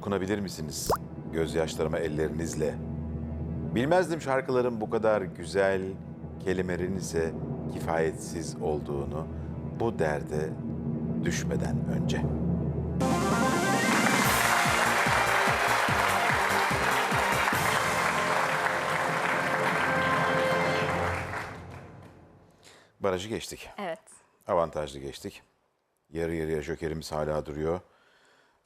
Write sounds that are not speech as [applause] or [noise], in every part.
Dokunabilir misiniz gözyaşlarıma ellerinizle? Bilmezdim şarkıların bu kadar güzel, kelimelerinize kifayetsiz olduğunu bu derde düşmeden önce. Barajı geçtik. Evet. Avantajlı geçtik. Yarı yarıya jokerimiz hala duruyor.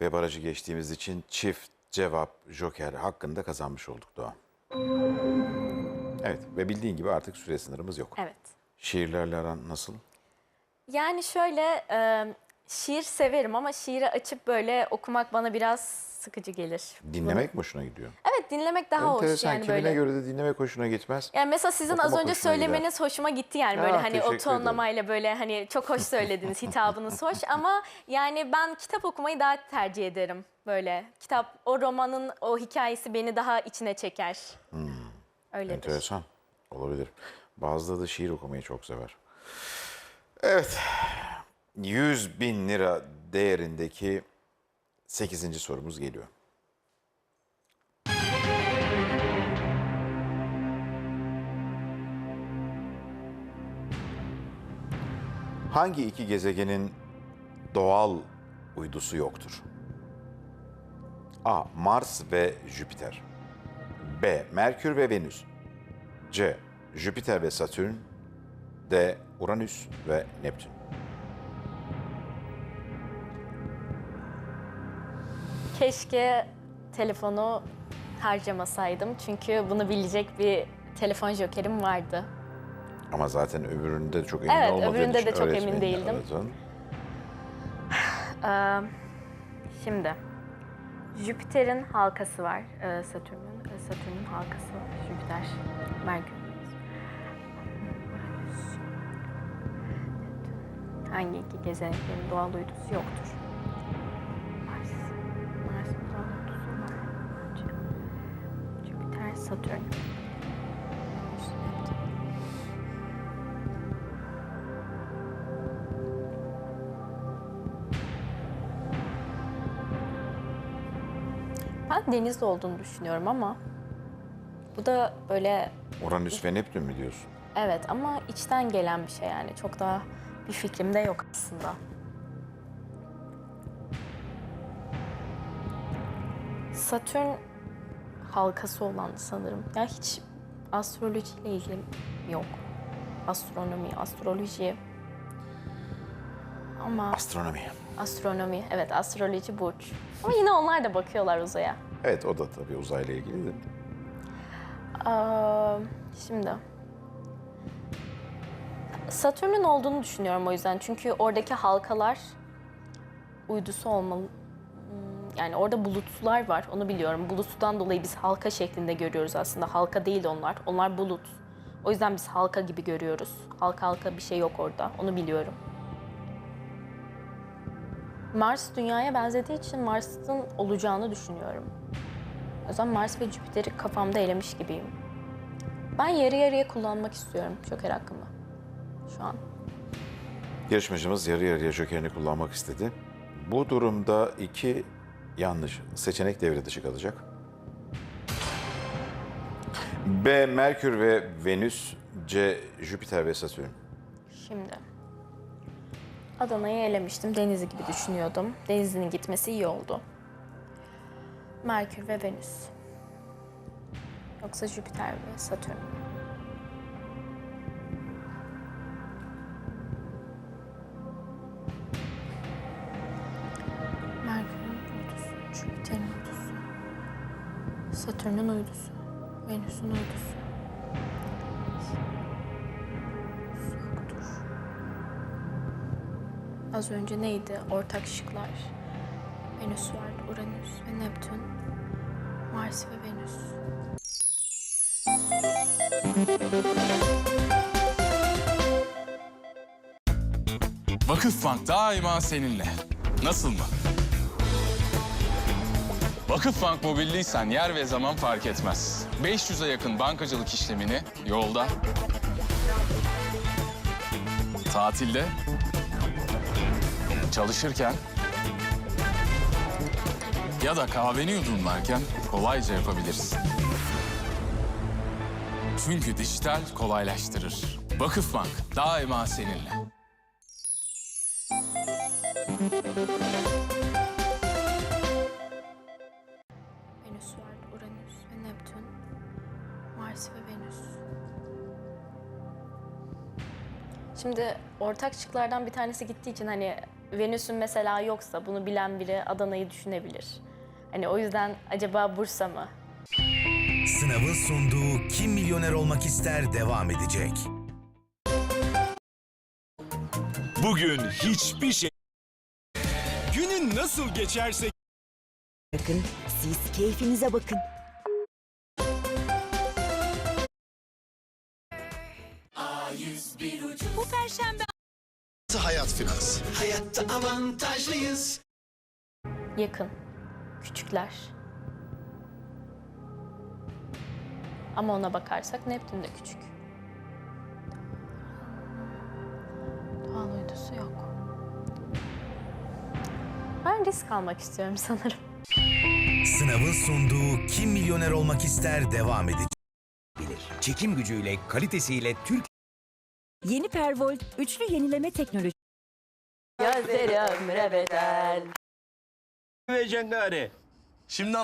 Ve barajı geçtiğimiz için çift cevap joker hakkında kazanmış olduk Doğan. Evet ve bildiğin gibi artık süre sınırımız yok. Evet. Şiirlerle aran nasıl? Yani şöyle e, şiir severim ama şiiri açıp böyle okumak bana biraz sıkıcı gelir. Dinlemek mi hoşuna gidiyor? Evet dinlemek daha hoş Enteresan. yani Kimine böyle. göre de dinlemek hoşuna gitmez. Yani mesela sizin az Okumak önce hoşuna gider. söylemeniz hoşuma gitti yani böyle hani o teşekkür tonlamayla böyle hani çok hoş söylediniz hitabınız hoş [laughs] ama yani ben kitap okumayı daha tercih ederim böyle. Kitap o romanın o hikayesi beni daha içine çeker. Öyledir. Enteresan. Olabilir. Bazıları da şiir okumayı çok sever. Evet. 100 bin lira değerindeki 8. sorumuz geliyor. Hangi iki gezegenin doğal uydusu yoktur? A. Mars ve Jüpiter. B. Merkür ve Venüs. C. Jüpiter ve Satürn. D. Uranüs ve Neptün. Keşke telefonu harcamasaydım çünkü bunu bilecek bir telefon jokerim vardı. Ama zaten öbüründe çok emin Evet, olmadığın öbüründe için de çok emin değildim. aradın. Şimdi Jüpiter'in halkası var. Ee, Satürn'ün Satürn'ün halkası var. Jüpiter, Merkür. Hangi iki gezegenin doğal uydusu yoktur? Mars. Mars'ın doğal uydusu var. Jüpiter, Satürn. Ben deniz olduğunu düşünüyorum ama bu da böyle Uranüs ve Neptün mü diyorsun? evet ama içten gelen bir şey yani çok daha bir fikrim de yok aslında. Satürn halkası olan sanırım. Ya hiç astrolojiyle ilgili yok. Astronomi, astroloji. Ama Astronomi. astronomi, evet astroloji burç. Ama yine onlar da bakıyorlar uzaya. Evet o da tabii uzayla ilgili de. Aa, şimdi Satürn'ün olduğunu düşünüyorum o yüzden. Çünkü oradaki halkalar uydusu olmalı. Hmm, Yani orada bulutlar var, onu biliyorum. Buluttan dolayı biz halka şeklinde görüyoruz aslında. Halka değil onlar, onlar bulut. O yüzden biz halka gibi görüyoruz. Halka halka bir şey yok orada, onu biliyorum. Mars dünyaya benzediği için Mars'ın olacağını düşünüyorum. O yüzden Mars ve Jüpiter'i kafamda elemiş gibiyim. Ben yarı yarıya kullanmak istiyorum Joker hakkımı. Şu an. Yarışmacımız yarı yarıya jokerini kullanmak istedi. Bu durumda iki yanlış seçenek devre dışı kalacak. B. Merkür ve Venüs. C. Jüpiter ve Satürn. Şimdi. Adana'yı elemiştim. Denizli gibi düşünüyordum. Denizli'nin gitmesi iyi oldu. Merkür ve Venüs. Yoksa Jüpiter ve Satürn. Merkür'ün uydusu, Jüpiter'in uydusu, Satürn'ün uydusu, Venüs'ün uydusu. Az önce neydi ortak şıklar? Venüs vardı, Uranüs ve Neptün. Mars ve Venüs. Vakıfbank daima seninle. Nasıl mı? Vakıfbank mobilliysen yer ve zaman fark etmez. 500'e yakın bankacılık işlemini yolda, tatilde, çalışırken, Ya da kahveni yudumlarken kolayca yapabilirsin. Çünkü dijital kolaylaştırır. Vakıfbank daima seninle. Venüs var, Uranüs ve Neptün. Mars ve Venüs. Şimdi ortak şıklardan bir tanesi gittiği için hani Venüs'ün mesela yoksa bunu bilen biri Adana'yı düşünebilir. Hani o yüzden acaba Bursa mı? Sınavın sunduğu Kim Milyoner Olmak İster devam edecek. Bugün hiçbir şey... Günün nasıl geçerse Bakın, siz keyfinize bakın. Bu perşembe Hayat Finans. Hayatta avantajlıyız. Yakın. Küçükler. Ama ona bakarsak Neptün de küçük. Doğal uydusu yok. Ben risk almak istiyorum sanırım. Sınavın sunduğu Kim Milyoner Olmak İster devam edecek. Çekim gücüyle, kalitesiyle Türk yeni Pervolt üçlü yenileme teknolojisi. Gözlerim rebeden. ve Cengare. Şimdi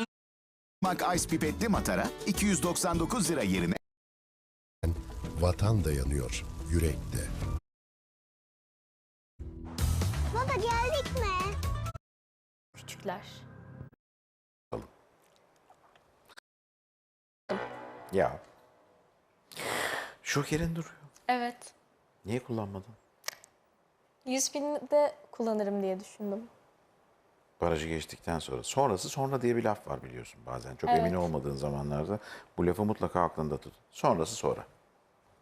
Mak Ice Pipetli Matara 299 lira yerine Vatan dayanıyor, yürekte. Baba geldik mi? Küçükler. Ya. Joker'in duruyor. Evet. Niye kullanmadın? 100 bin de kullanırım diye düşündüm. Barajı geçtikten sonra. Sonrası sonra diye bir laf var biliyorsun bazen. Çok Evet. emin olmadığın zamanlarda bu lafı mutlaka aklında tut. Sonrası sonra.